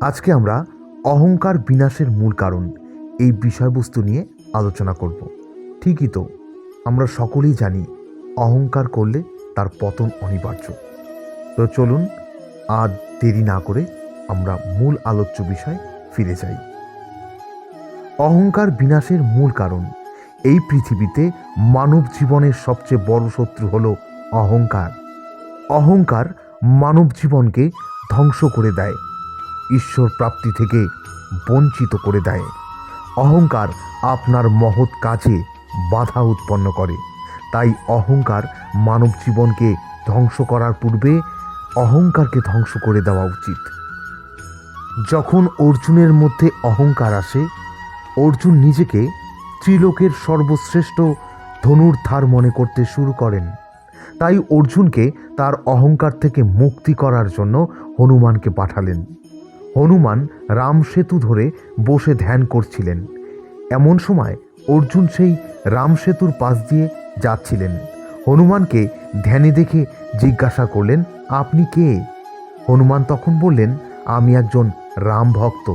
আজকে আমরা অহংকার বিনাশের মূল কারণ এই বিষয়বস্তু নিয়ে আলোচনা করব। ঠিকই তো, আমরা সকলেই জানি অহংকার করলে তার পতন অনিবার্য। তো চলুন, আর দেরি না করে আমরা মূল আলোচ্য বিষয় ফিরে যাই। অহংকার বিনাশের মূল কারণ এই পৃথিবীতে মানব জীবনের সবচেয়ে বড় শত্রু হলো অহংকার। অহংকার মানব জীবনকে ধ্বংস করে দেয়। ঈশ্বর প্রাপ্তি থেকে বঞ্চিত করে দেয়। অহংকার আপনার মহৎ কাজে বাধা উৎপন্ন করে। তাই অহংকার মানব জীবনকে ধ্বংস করার পূর্বে অহংকারকে ধ্বংস করে দেওয়া উচিত। যখন অর্জুনের মধ্যে অহংকার আসে, অর্জুন নিজেকে ত্রিলোকের সর্বশ্রেষ্ঠ ধনুর্ধার মনে করতে শুরু করেন। তাই অর্জুনকে তার অহংকার থেকে মুক্তি করার জন্য হনুমানকে পাঠালেন। হনুমান রাম সেতু ধরে বসে ধ্যান করছিলেন। এমন সময় অর্জুন সেই রাম সেতুর পাশ দিয়ে যাচ্ছিলেন। হনুমানকে ধ্যানে দেখে জিজ্ঞাসা করলেন, আপনি কে? হনুমান তখন বললেন, আমি একজন রাম ভক্ত।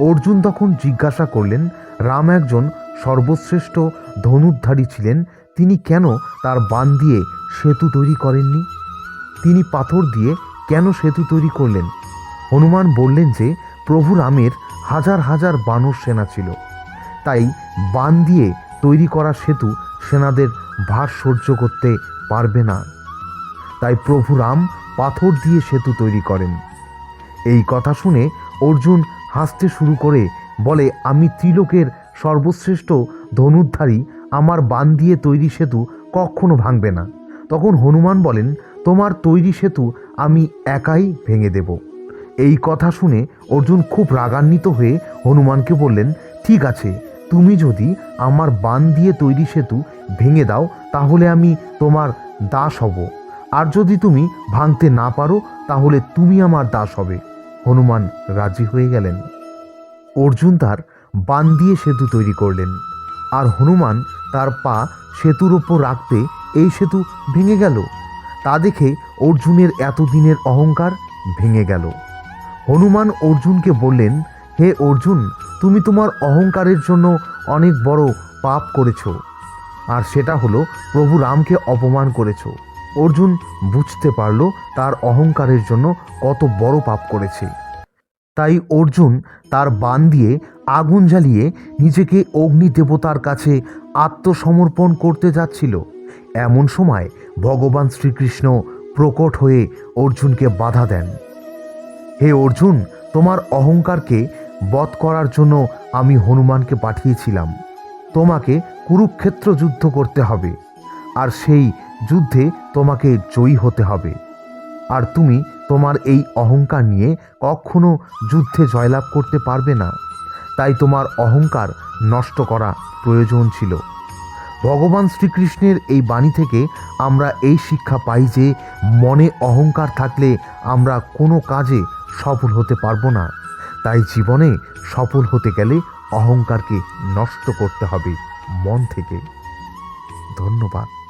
অর্জুন তখন জিজ্ঞাসা করলেন, রাম একজন সর্বশ্রেষ্ঠ ধনুর্ধারী ছিলেন, তিনি কেন তার বান দিয়ে সেতু তৈরি করেননি? তিনি পাথর দিয়ে কেন সেতু তৈরি করলেন? হনুমান বললেন যে প্রভু রামের হাজার হাজার বানর সেনা ছিল। তাই বান দিয়ে তৈরি করা সেতু সেনাদের ভার সহ্য করতে পারবে না। তাই প্রভু রাম পাথর দিয়ে সেতু তৈরি করেন। এই কথা শুনে অর্জুন হাসতে শুরু করে বলে, আমি ত্রিলোকের সর্বশ্রেষ্ঠ ধনুর্ধারী, আমার বান দিয়ে তৈরি সেতু কখনো ভাঙবে না। তখন হনুমান বলেন, তোমার তৈরি সেতু আমি একাই ভেঙে দেব। এই কথা শুনে অর্জুন খুব রাগান্বিত হয়ে হনুমানকে বললেন, ঠিক আছে, তুমি যদি আমার বান দিয়ে তৈরি সেতু ভেঙে দাও, তাহলে আমি তোমার দাস হব। আর যদি তুমি ভাঙতে না পারো, তাহলে তুমি আমার দাস হবে। হনুমান রাজি হয়ে গেলেন। অর্জুন তার বান দিয়ে সেতু তৈরি করলেন, আর হনুমান তার পা সেতুর ওপর রাখতে এই সেতু ভেঙে গেল। তা দেখে অর্জুনের এতদিনের অহংকার ভেঙে গেল। হনুমান অর্জুনকে বললেন, হে অর্জুন, তুমি তোমার অহংকারের জন্য অনেক বড় পাপ করেছ। আর সেটা হলো প্রভু রামকে অপমান করেছ। অর্জুন বুঝতে পারল তার অহংকারের জন্য কত বড় পাপ করেছে। তাই অর্জুন তার বান দিয়ে আগুন জ্বালিয়ে নিজেকে অগ্নি দেবতার কাছে আত্মসমর্পণ করতে যাচ্ছিল। এমন সময় ভগবান শ্রীকৃষ্ণ প্রকট হয়ে অর্জুনকে বাধা দেন। হে অর্জুন, তোমার অহংকারকে বধ করার জন্য আমি হনুমানকে পাঠিয়েছিলাম। তোমাকে কুরুক্ষেত্র যুদ্ধ করতে হবে, আর সেই যুদ্ধে তোমাকে জয়ী হতে হবে। আর তুমি তোমার এই অহংকার নিয়ে কখনো যুদ্ধে জয়লাভ করতে পারবে না। তাই তোমার অহংকার নষ্ট করা প্রয়োজন ছিল। ভগবান শ্রীকৃষ্ণের এই বাণী থেকে আমরা এই শিক্ষা পাই যে, মনে অহংকার থাকলে আমরা কোনো কাজে সফল হতে পারব না। তাই জীবনে সফল হতে গেলে অহংকারকে নষ্ট করতে হবে মন থেকে। ধন্যবাদ।